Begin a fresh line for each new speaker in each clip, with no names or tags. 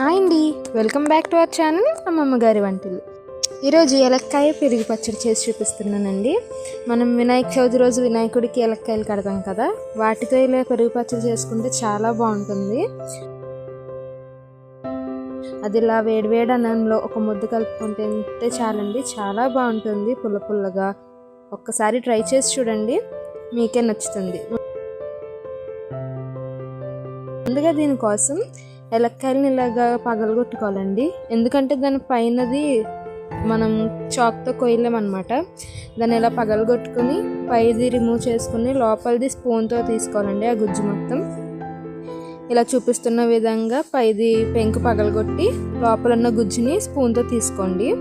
Hi అండి. Welcome back to our channel అమ్మమ్మ గారి వంటలు. ఈరోజు ఎలక్కాయ పెరుగు పచ్చడి చేసి చూపిస్తున్నానండి. మనం వినాయక చవితి రోజు వినాయకుడికి ఎలక్కాయలు కడతాం కదా వాటితో ఇలా పెరుగు పచ్చడి చేసుకుంటే చాలా బాగుంటుంది. అది ఇలా వేడివేడి అన్నంలో ఒక ముద్ద కలుపుకుంటే తింటే చాలండి చాలా బాగుంటుంది పుల్ల పుల్లగా. ఒక్కసారి ట్రై చేసి చూడండి మీకే నచ్చుతుంది. ముందుగా దీనికోసం ఎలక్కాయలను ఇలాగా పగలగొట్టుకోవాలండి. ఎందుకంటే దాని పైనది మనం చాక్తో కొయ్యలేమన్నమాట. దాన్ని ఇలా పగలగొట్టుకుని పైది రిమూవ్ చేసుకుని లోపలిది స్పూన్తో తీసుకోవాలండి ఆ గుజ్జు మొత్తం. ఇలా చూపిస్తున్న విధంగా పైది పెంకు పగలగొట్టి లోపల ఉన్న గుజ్జుని స్పూన్తో తీసుకోండి.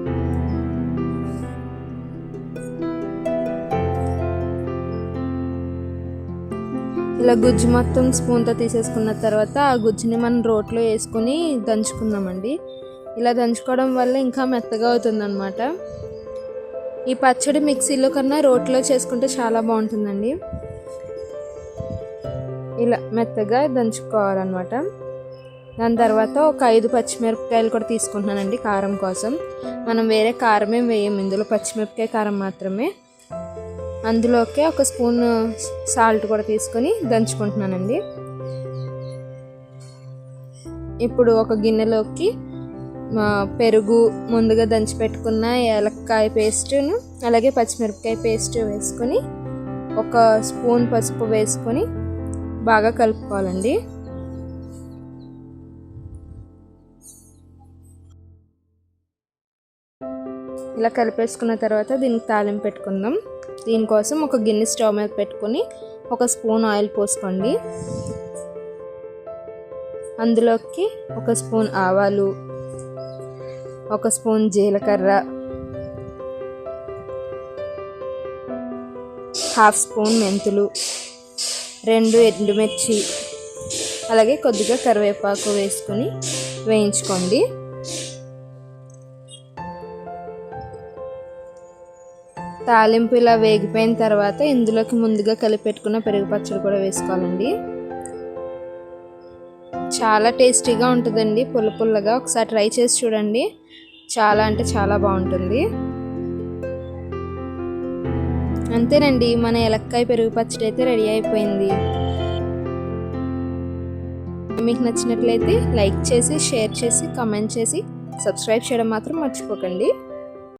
ఇలా గుజ్జు మొత్తం స్పూన్తో తీసేసుకున్న తర్వాత ఆ గుజ్జుని మనం రోట్లో వేసుకుని దంచుకుందామండి. ఇలా దంచుకోవడం వల్ల ఇంకా మెత్తగా అవుతుందన్నమాట. ఈ పచ్చడి మిక్సీలో కన్నా రోట్లో చేసుకుంటే చాలా బాగుంటుందండి. ఇలా మెత్తగా దంచుకోవాలన్నమాట. దాని తర్వాత ఒక ఐదు పచ్చిమిరపకాయలు కూడా తీసుకుంటున్నానండి కారం కోసం. మనం వేరే కారం ఏం వేయం ఇందులో పచ్చిమిరపకాయ కారం మాత్రమే. అందులోకే ఒక స్పూన్ సాల్ట్ కూడా తీసుకొని దంచుకుంటున్నానండి. ఇప్పుడు ఒక గిన్నెలోకి పెరుగు ముందుగా దంచి పెట్టుకున్న ఏలక్కాయ పేస్ట్ను అలాగే పచ్చిమిరపకాయ పేస్ట్ వేసుకొని ఒక స్పూన్ పసుపు వేసుకొని బాగా కలుపుకోవాలండి. ఇలా కలిపేసుకున్న తర్వాత దీనికి తాలింపు పెట్టుకుందాం. దీనికోసం ఒక గిన్నె స్టవ్ మీద పెట్టుకొని ఒక స్పూన్ ఆయిల్ పోసుకోండి. అందులోకి ఒక స్పూన్ ఆవాలు ఒక స్పూన్ జీలకర్ర హాఫ్ స్పూన్ మెంతులు రెండు ఎండుమిర్చి అలాగే కొద్దిగా కరివేపాకు వేసుకొని వేయించుకోండి. తాలింపు ఇలా వేగిపోయిన తర్వాత ఇందులోకి ముందుగా కలిపెట్టుకున్న పెరుగు పచ్చడి కూడా వేసుకోవాలండి. చాలా టేస్టీగా ఉంటుందండి. పుల్ల పుల్లగా ఒకసారి ట్రై చేసి చూడండి. చాలా అంటే చాలా బాగుంటుంది. అంతేనండి మన ఎలక్కాయ పెరుగు పచ్చడి అయితే రెడీ అయిపోయింది. మీకు నచ్చినట్లయితే లైక్ చేసి షేర్ చేసి కామెంట్ చేసి సబ్స్క్రైబ్ చేయడం మాత్రం మర్చిపోకండి.